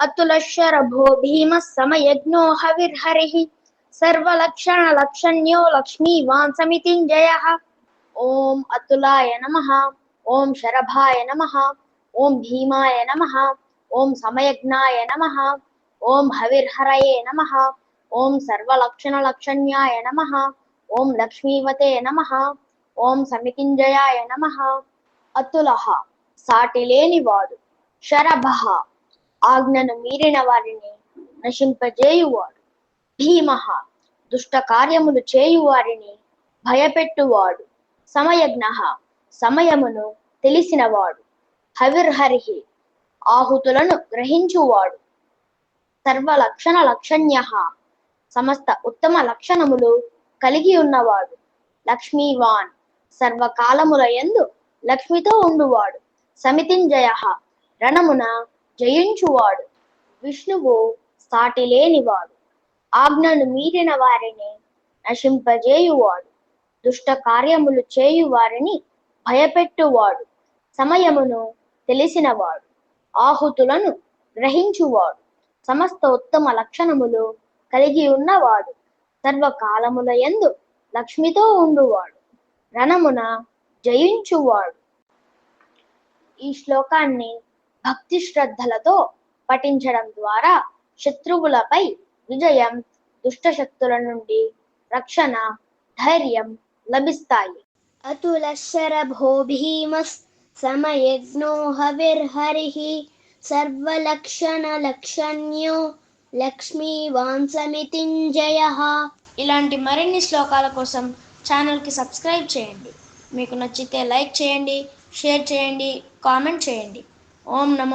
अतुलशरभो भीम समयज्ञो हविर्हरिः। सर्वलक्षणलक्षण्यो लक्ष्मीवान् समितिञ्जयः ॐ अतुलाय नमः, ॐ शरभाय नमः, ॐ भीमाय नमः, ॐ समयज्ञाय नमः, ॐ हविर्हरये नमः, ॐ सर्वलक्षणलक्षण्याय नमः, ॐ लक्ष्मीवते नमः, ॐ समितिञ्जयाय नमः। अतुलः साटिलेनिवाडु शरभः। ఆజ్ఞను మీరిన వారిని నశింపజేయువాడు. భీమ దుష్ట కార్యములు చేయువారిని భయపెట్టువాడు. సమయజ్ఞ సమయమును తెలిసినవాడు. హవిర్హరిహి ఆహుతులను గ్రహించువాడు. సర్వలక్షణ లక్షణ్య సమస్త ఉత్తమ లక్షణములు కలిగి ఉన్నవాడు. లక్ష్మీవాన్ సర్వకాలముల యందు లక్ష్మితో ఉండువాడు. సమితింజయ రణమున జయించువాడు. విష్ణువు సాటి లేనివాడు ఆజ్ఞను మీరిన వారిని నశింపజేయువాడు. దుష్ట కార్యములు చేయు వారిని భయపెట్టువాడు. సమయమును తెలిసినవాడు. ఆహుతులను గ్రహించువాడు. సమస్త ఉత్తమ లక్షణములు కలిగి ఉన్నవాడు. సర్వకాలముల ఎందు లక్ష్మితో ఉండువాడు. రణమున జయించువాడు. ఈ శ్లోకాన్ని భక్తి శ్రద్ధలతో పఠించడం ద్వారా శత్రువులపై విజయం దుష్ట శక్తుల నుండి రక్షణ ధైర్యం లభిస్తాయి. అతుల శరభో భీమస్ సమయజ్ఞో హవిర్హరి సర్వలక్షణ లక్షణ్యో లక్ష్మీవాన్ సమితింజయ ఇలాంటి మరిన్ని శ్లోకాల కోసం ఛానల్కి సబ్స్క్రైబ్ చేయండి. మీకు నచ్చితే లైక్ చేయండి షేర్ చేయండి కామెంట్ చేయండి. ఓం నమో